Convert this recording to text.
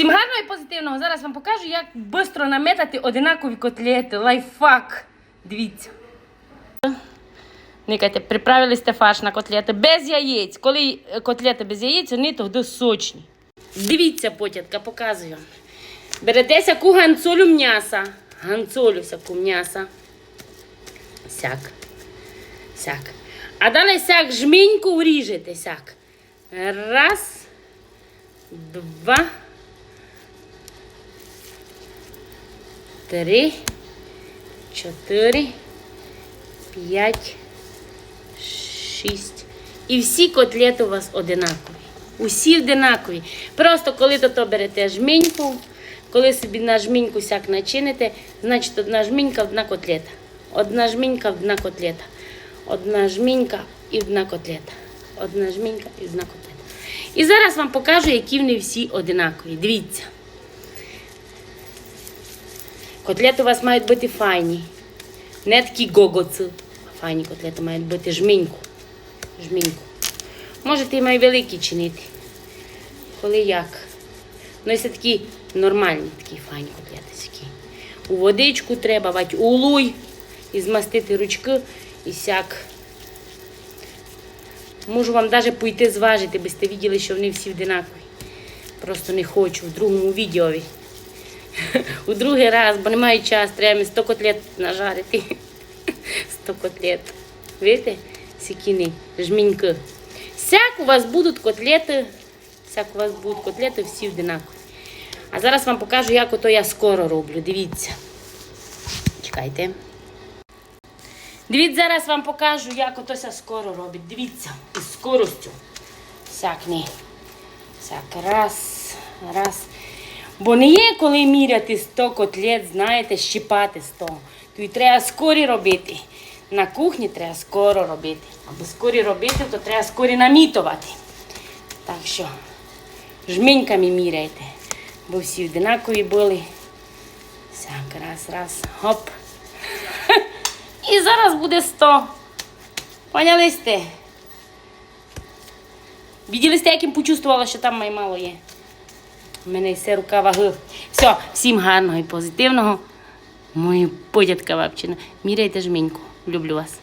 Всім гарного і позитивного. Зараз вам покажу, як швидко наметати одинакові котлети. Лайфхак. Дивіться. Никайте, приправили сте фарш на котлети без яєць. Коли котлети без яєць, вони тоді сочні. Дивіться, потятка, показую. Берете сяку ганцолю м'яса. Ганцолю всяку м'яса. Сяк. Сяк. А далі сяк жменьку вріжете. Сяк. Раз, два, три, чотири, п'ять, шість. І всі котлети у вас одинакові. Усі одинакові. Просто коли то, то берете жміньку, коли собі на жміньку сяк начините, значить одна жмінька, одна котлета. Одна жмінька, одна котлета. Одна жмінька і одна котлета. Одна жмінька і одна котлета. І зараз вам покажу, які вони всі одинакові. Дивіться. Котлети у вас мають бути файні. Не такі гогоци. Файні котлети мають бути жміньку. Жміньку. Можете і великі чинити. Коли як. Ну, це такі нормальні, такі файні котлети. Такі. У водичку треба, вать улуй і змастити ручки і сяк. Можу вам навіть пойти зважити, би сте бачили, що вони всі одинакові. Просто не хочу в другому відео. У другий раз, бо немає часу, треба мені 100 котлет нажарити. 100 котлет. Видите? Сікіни, жміньки. Сяк у вас будуть котлети, сяк у вас будуть котлети всі одинакові. А зараз вам покажу, як ото я скоро роблю. Дивіться. Чекайте. Дивіться, зараз вам покажу, як отося скоро робить. Дивіться, із скоростю. Сяк не. Сяк, раз, раз. Бо не є, коли міряти 100 котлет, знаєте, щипати 100. То й треба скорі робити. На кухні треба скоро робити. Аби скорі робити, то треба скорі намітувати. Так що, жменьками міряйте. Бо всі одинакові були. Сяк, раз, раз, хоп. І зараз буде 100. Поняли сте? Бачили сте, як їм почувствувала, що там май мало є. У мене все рука ваги. Все, всім гарного і позитивного. Мої подятка вапчина. Міряйте жменьку. Люблю вас.